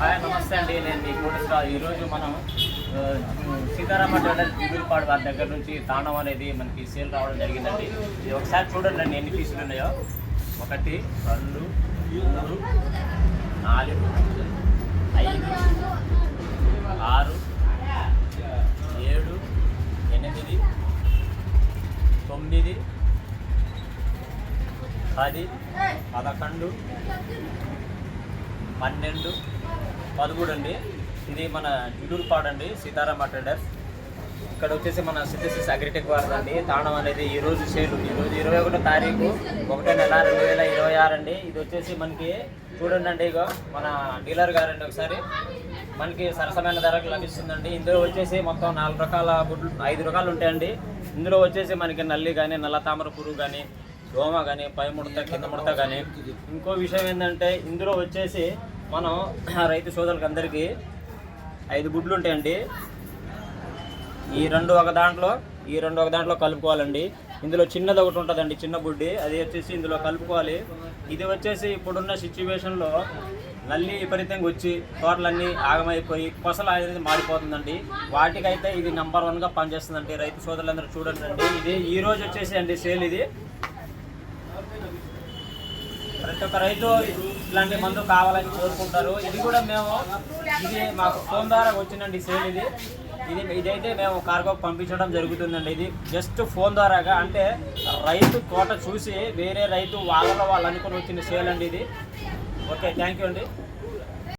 Hi నమస్తే అండి. నేను మీ కోటేశ్వర ఈరోజు మనం సీతారామ టెండర్ దిగులుపాడు వారి దగ్గర నుంచి తాండం అనేది మనకి సేల్ రావడం జరిగిందండి. ఇది ఒకసారి చూడండి అండి ఎన్ని పీసులు ఉన్నాయో. ఒకటి రెండు మూడు నాలుగు ఐదు తొమ్మిది పది పదకొండు పన్నెండు పదమూడు అండి ఇది మన జుడూరుపాడు అండి సీతారామ ట్రేడర్స్ ఇక్కడ వచ్చేసి మన సిద్ధసిస్ అగ్రిటెక్ వారు అండి తాండం అనేది ఈ రోజు సేలు. ఈ రోజు ఇరవై ఒకటో తారీఖు ఒకటో నెల రెండు వేల ఇరవై ఆరు అండి ఇది వచ్చేసి మనకి చూడండి అండి ఇగో మన డీలర్ గారండి ఒకసారి. మనకి సరసమైన ధరకు లభిస్తుందండి. ఇందులో వచ్చేసి మొత్తం నాలుగు రకాల గుడ్లు ఐదు రకాలు ఉంటాయండి. ఇందులో వచ్చేసి మనకి నల్లి కానీ నల్ల తామర పురుగు కానీ దోమ కానీ పై ముడత కింద ముడత కానీ ఇంకో విషయం ఏంటంటే ఇందులో వచ్చేసి మనం రైతు సోదరులకు అందరికీ ఐదు గుడ్లు ఉంటాయండి. ఈ రెండు ఒక దాంట్లో ఈ రెండు ఒక దాంట్లో కలుపుకోవాలండి. ఇందులో చిన్నది ఒకటి ఉంటుందండి చిన్న బుడ్డి అది వచ్చేసి ఇందులో కలుపుకోవాలి. ఇది వచ్చేసి ఇప్పుడున్న సిచ్యువేషన్లో నల్లి విపరీతంగా వచ్చి తోటలన్నీ ఆగమైపోయి కొసలు అనేది మారిపోతుందండి. వాటికైతే ఇది నెంబర్ వన్గా పనిచేస్తుందండి. రైతు సోదరులందరూ చూడండి అండి. ఇది ఈ రోజు వచ్చేసి అండి సేల్ ఇది. ప్రతి ఒక్క రైతు ఇట్లాంటి మందు కావాలని కోరుకుంటారు. ఇది కూడా మేము ఇది మాకు ఫోన్ ద్వారా వచ్చిందండి సేల్ ఇది. ఇది ఇదైతే మేము కార్గో పంపించడం జరుగుతుందండి ఇది. జస్ట్ ఫోన్ ద్వారాగా అంటే రైతు తోట చూసి వేరే రైతు వాళ్ళలో వాళ్ళు అనుకుని వచ్చిన సేల్ అండి ఇది. ఓకే థ్యాంక్ యూ అండి.